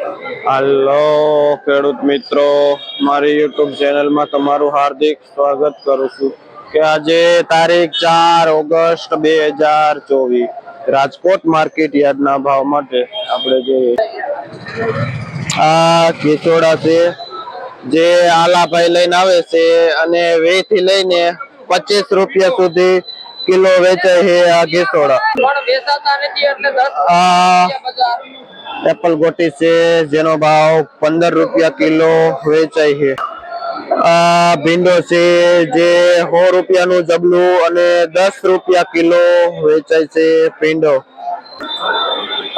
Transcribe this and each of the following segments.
હાલો ખેડૂત મિત્રો. મારી યુટ્યુબ ચેનલમાં તમારું હાર્દિક સ્વાગત કરું છું કે આજે તારીખ ચાર ઓગસ્ટ બે હજાર ચોવીસ રાજકોટ માર્કેટ યાર્ડના ભાવ માટે આપણે જોઈએ આ કેચોડા છે જે આલાભાઈ લઈને આવે છે અને વે થી લઈને પચીસ રૂપિયા સુધી કિલો વેચાય છે આ ઘેસોડા એપલ ગોટી છે જેનો ભાવ પંદર રૂપિયા કિલો વેચાય છે. આ ભીંડો છે જે સો રૂપિયાનું જબલું અને દસ રૂપિયા કિલો વેચાય છે ભીંડો.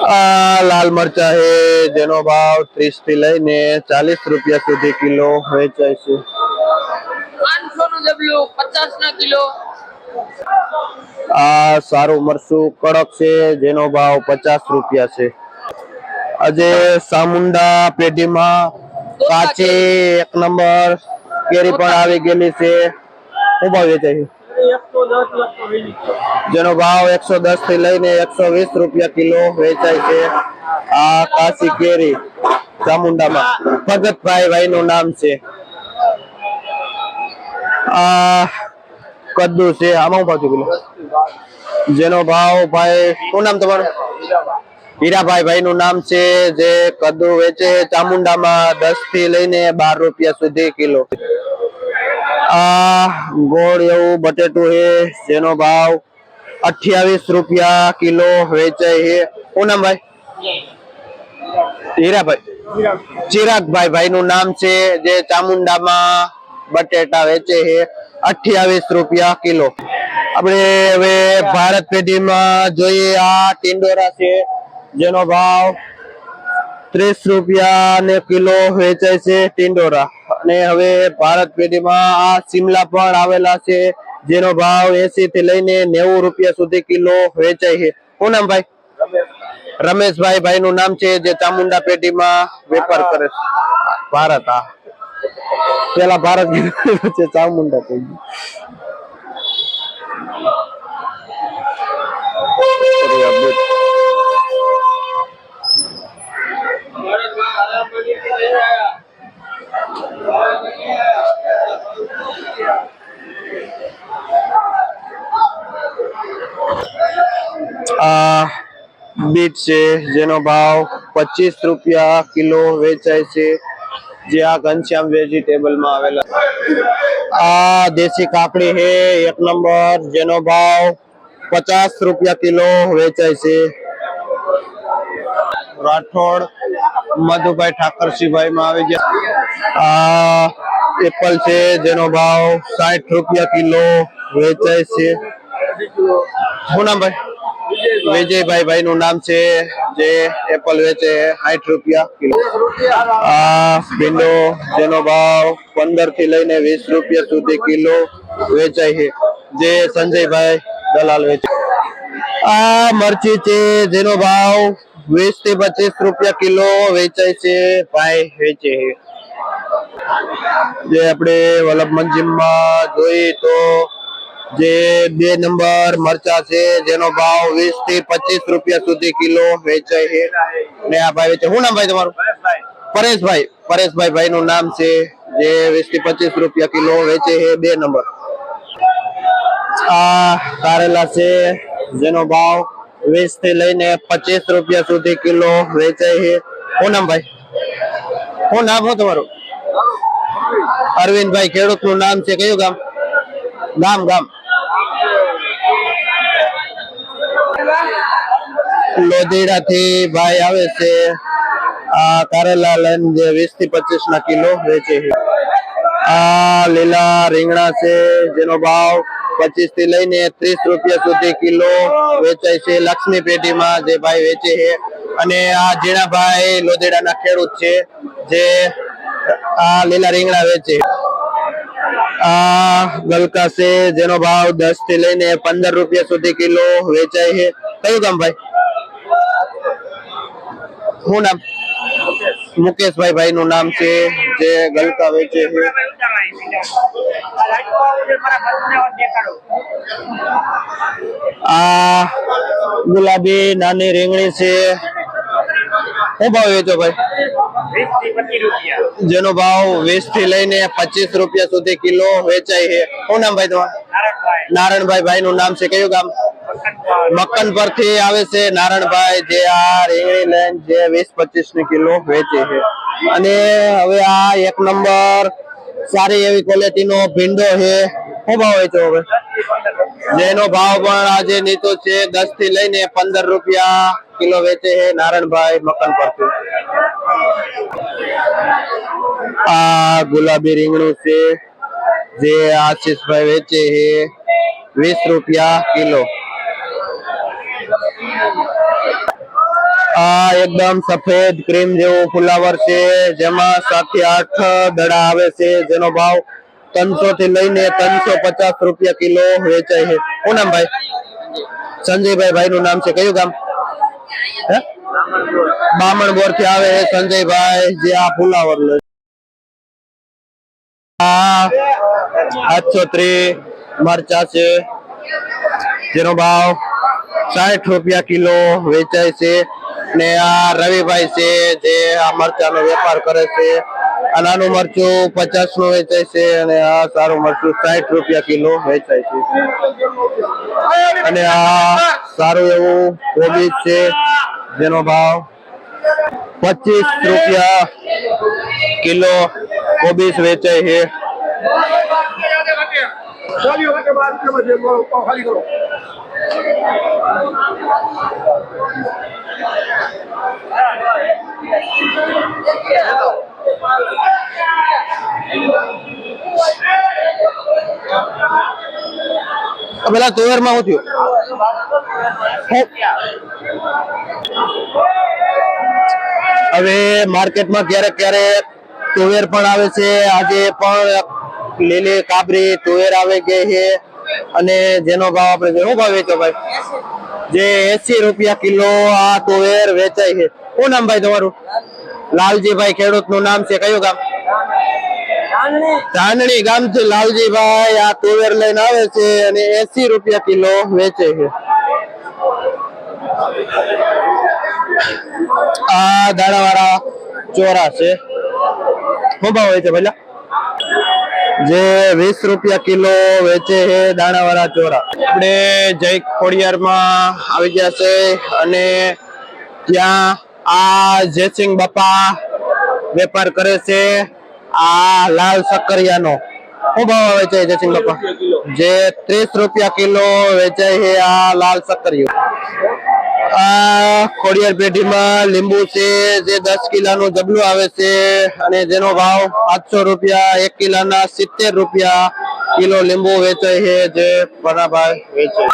આ લાલ મરચા છે જેનો ભાવ ત્રીસથી લઈને ચાલીસ રૂપિયા સુધી કિલો વેચાય છે. પાંચસો નું જબલું પચાસ ના કિલો. આ સારું મરચું કડક છે જેનો ભાવ પચાસ રૂપિયા છે. આજે સામુંડા પેઢીમાં કાચી એક નંબર કેરી પણ આવી ગયેલી છે. હું ભાવ વેચાય છે જેનો ભાવ એકસો દસથી લઈને એકસો વીસ રૂપિયા કિલો વેચાય છે આ કાશી કેરી ચામુંડામાં ભગતભાઈ ભાઈ નું નામ છે. આ કદ્દુ છે. આમાં પાછું પેલું જેનો ભાવ ભાઈ શું નામ તમારું? હીરાભાઈ ભાઈ નું નામ છે, જે કદુ વેચે ચામુંડામાં દસથી લઈને બાર રૂપિયા સુધી કિલો. આ ગોળ એવું બટેટું છે, જેનો ભાવ અઠ્યાવીસ રૂપિયા કિલો વેચાય છે. શું ભાઈ? હીરાભાઈ. ચિરાગભાઈ ભાઈ નું નામ છે, જે ચામુંડામાં બટેટા વેચે છે, અઠ્યાવીસ રૂપિયા કિલો. આપણે હવે ભારત પેઢીમાં જોઈએ આ ટિંડોરા છે જેનો ભાવ ત્રીસ રૂપિયા કિલો વેચાય છે ટિંડોરા. અને હવે ભારત પેઢીમાં આ સિમલા પણ આવેલા છે, જેનો ભાવ એસી થી લઈને નેવું રૂપિયા સુધી કિલો વેચાય છે. શું નામ ભાઈ? રમેશભાઈ. ભાઈ નું નામ છે જે ચામુંડા પેઢીમાં વેપાર કરે છે. ભારત આ પેલા ભારત છે ચામુંડા પેઢી. આ બીટ છે જેનો ભાવ પચીસ રૂપિયા કિલો વેચાય છે જે આ ઘનશ્યામ વેજીટેબલમાં આવેલા આ દેશી કાકડી છે એક નંબર જેનો ભાવ પચાસ રૂપિયા કિલો વેચાય છે રાઠોડ મધુભાઈ ઠાકરસિંહભાઈ માં આવી ગયા આ એપલ છે જેનો ભાવ સાઠ રૂપિયા કિલો વેચાય છે શું નામ ભાઈ વિજયભાઈ ભાઈ નું નામ છે, જે એપલ વેચે સાઠ રૂપિયા કિલો. આ ભીંડો જેનો ભાવ પંદરથી લઈને વીસ રૂપિયા સુધી કિલો વેચાય છે, જે સંજયભાઈ દલાલ વેચે. આ મરચી છે, જેનો ભાવ વીસથી પચીસ રૂપિયા કિલો વેચાય છે, ભાઈ વેચે જે આપણે વલ્લભમાં જોઈએ તો જે બે નંબર મરચા છે, જેનો ભાવ વીસથી પચીસ રૂપિયા સુધી કિલો વેચાય છે. ને આ ભાઈ વેચે શું નામ ભાઈ તમારું? પરેશભાઈ. પરેશભાઈ ભાઈ નું નામ છે, જે વીસથી પચીસ રૂપિયા કિલો વેચે છે, બે નંબર. આ કારેલા છે, જેનો ભાવ વીસથી લઈને પચીસ રૂપિયા સુધી કિલો વેચાય છે. શું નામ ભાઈ? શું નામ શું તમારું? અરવિંદભાઈ ખેડૂતનું નામ છે, કયું ગામ? ગામ ગામ. લોધીડા થી ભાઈ આવે છે. આ કારેલા લઈને જે વીસથી પચીસ ના કિલો વેચે છે. આ લીલા રીંગણા છે, જેનો ભાવ પચીસથી લઈને ત્રીસ રૂપિયા સુધી કિલો વેચાય છે લક્ષ્મી પેઢીમાં જે ભાઈ વેચે છે. અને આ જીણાભાઈ લોધેડાના ખેડૂત છે, જે આ લીલા રીંગણા વેચે આ ગલકા છે, જેનો ભાવ દસથી લઈને પંદર રૂપિયા સુધી કિલો વેચાય છે. કયું ગામ ભાઈ? શું નામ મુકેશભાઈ ભાઈ નું નામ છે જે ગલકા વેચે છે. આ ગુલાબી નાની રીંગણી છે. શું ભાવ વેચો ભાઈ? જેનો ભાવ વીસથી લઈને પચીસ રૂપિયા સુધી કિલો વેચાય છે. શું નામ ભાઈ તમારું? નારાયણભાઈ ભાઈ નું નામ છે. કયું ગામ. મક્કન પરથી આવે છે. નારાયણભાઈ જે આ રીંગણી લઈને જે વીસ પચીસની કિલો વેચે છે. અને હવે આ એક નંબર સારી એવી ક્વોલિટી નો ભીંડો છે. શું ભાવ વેચો હવે? જેનો ભાવ પણ આજે નીચો છે. દસથી લઈને પંદર રૂપિયા કિલો વેચે છે નારાયણભાઈ મક્કન પરથી. આ ગુલાબી રીંગણું છે. જે આશીષભાઈ વેચે છે. વીસ રૂપિયા કિલો. આ એકદમ સફેદ ક્રીમ જેવું ફુલાવર છે, જેમાં સાતથી આઠ દડા આવે છે, જેનો ભાવ ત્રણસો થી લઈને ત્રણસો પચાસ રૂપિયા કિલો વેચાય છે. શું નામ ભાઈ? સંજયભાઈ ભાઈ નું નામ છે. કયું ગામ? બામણ બોરથી આવે સંજયભાઈ, જે આ ફુલાવર લે આઠસો ત્રીસ મરચા છે, જેનો ભાવ સાઠ રૂપિયા કિલો વેચાય છે. ને આ રવિભાઈ છે, જે આ મરચાનો વેપાર કરે છે. આ નાનું મરચું પચાસનું વેચાય છે અને આ સારું મરચું સાઠ રૂપિયા કિલો વેચાય છે. અને આ સારું એવું કોબી છે, જેનો ભાવ પચીસ રૂપિયા કિલો કોબીસ વેચાય છે. આ પેલા તુવેરમાં હું થયું? હવે માર્કેટમાં ક્યારેક ક્યારેક તુવેર પણ આવે છે. આજે પણ લીલી કાબરી તુવેર આવે ગઈ છે અને જેનો ભાવ આપણે, શું ભાવ વેચો ભાઈ? જે એસી રૂપિયા કિલો આ તુવેર વેચાય છે. શું નામ ભાઈ તમારું? લાલજીભાઈ ખેડૂતનું નામ છે કયું ગામ? ચાંદણી ગામથી લાલજીભાઈ આ તુવેર લઈને આવે છે અને એસી રૂપિયા કિલો વેચે છે. આ દાણાવાળા ચોરા છે. શું ભાવ છે પેલા જે વીસ રૂપિયા કિલો વેચે છે દાણાવાળા ચોરા. આપણે જય ખોડિયાર માં આવી ગયા છે અને ત્યાં આ જયસિંહ બાપા વેપાર કરે છે. આ લાલ સક્કરિયાનો. શું ભાવ વેચાય જયસિંહ બાપા? જે ત્રીસ રૂપિયા કિલો વેચાય છે આ લાલ સક્કરિયો. આ ખોડિયાર પેઢીમાં લીંબુ છે, જે દસ કિલાનું જબલું આવે છે અને જેનો ભાવ સાતસો રૂપિયા, એક કિલાના સિત્તેર રૂપિયા કિલો લીંબુ વેચાય છે જે બરાબર વેચે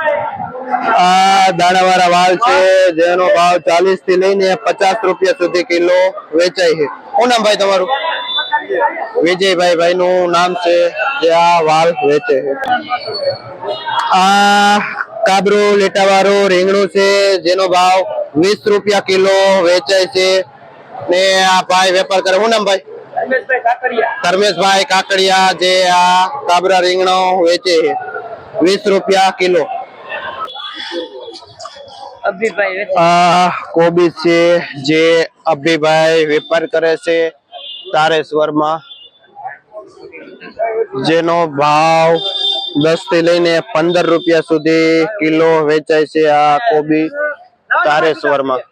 આ દાણાવાળા વાલ છે, જેનો ભાવ ચાલીસથી લઈને પચાસ રૂપિયા સુધી કિલો વેચાય છે. શું નામ ભાઈ તમારું? વિજયભાઈ ભાઈ નું નામ છે, જે આ વાલ વેચે છે. આ કાબરું લીટાવાળું રીંગણું છે, જેનો ભાવ વીસ રૂપિયા કિલો વેચાય છે. ને આ ભાઈ વેપાર કરે. શું નામ ભાઈ? ધર્મેશભાઈ કાકડિયા, જે આ કાબરા રીંગણો વેચે છે. વીસ રૂપિયા કિલો. આ કોબીજ છે જે અભિભાઈ વેપાર કરે છે તારેશ્વરમાં. જેનો ભાવ દસથી લઈને પંદર રૂપિયા સુધી કિલો વેચાય છે આ કોબી તારેશ્વરમાં.